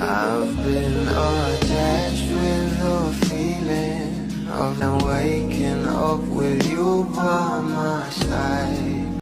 I've been attached with the feeling of now waking up with you by my side.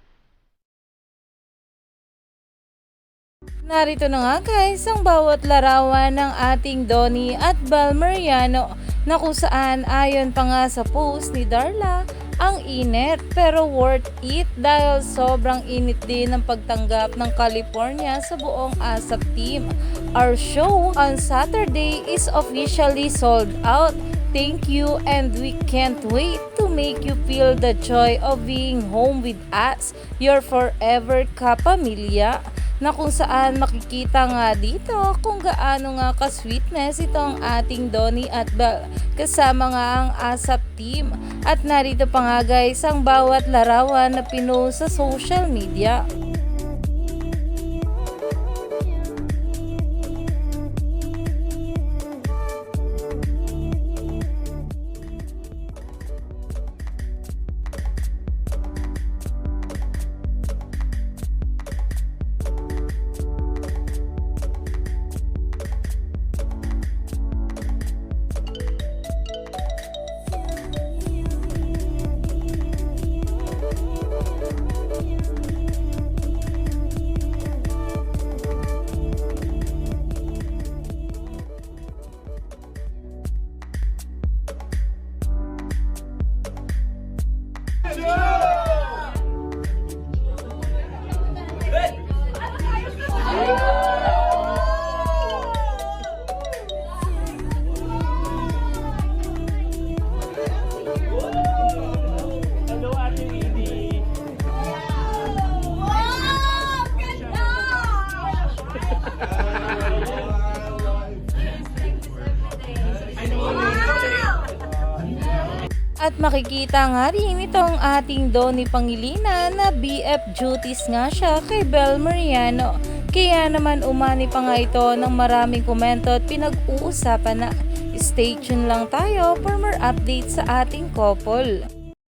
Narito na nga guys ang bawat larawan ng ating Donnie at Bal Mariano na kung saan ayon pa nga sa post ni Darla ang init pero worth it dahil sobrang init din ng pagtanggap ng California sa buong ASAP team. Our show on Saturday is officially sold out. Thank you and we can't wait to make you feel the joy of being home with us, your forever kapamilya na kung saan makikita nga dito kung gaano nga ka-sweetness itong ating Donnie at kasama nga ang ASAP team. At narito pa nga guys ang bawat larawan na pinost sa social media. Let's! At makikita nga rin itong ating Donnie Pangilinan na BF duties nga siya kay Bel Mariano. Kaya naman umani pa nga ito ng maraming komento at pinag-uusapan na stay tuned lang tayo for more updates sa ating couple.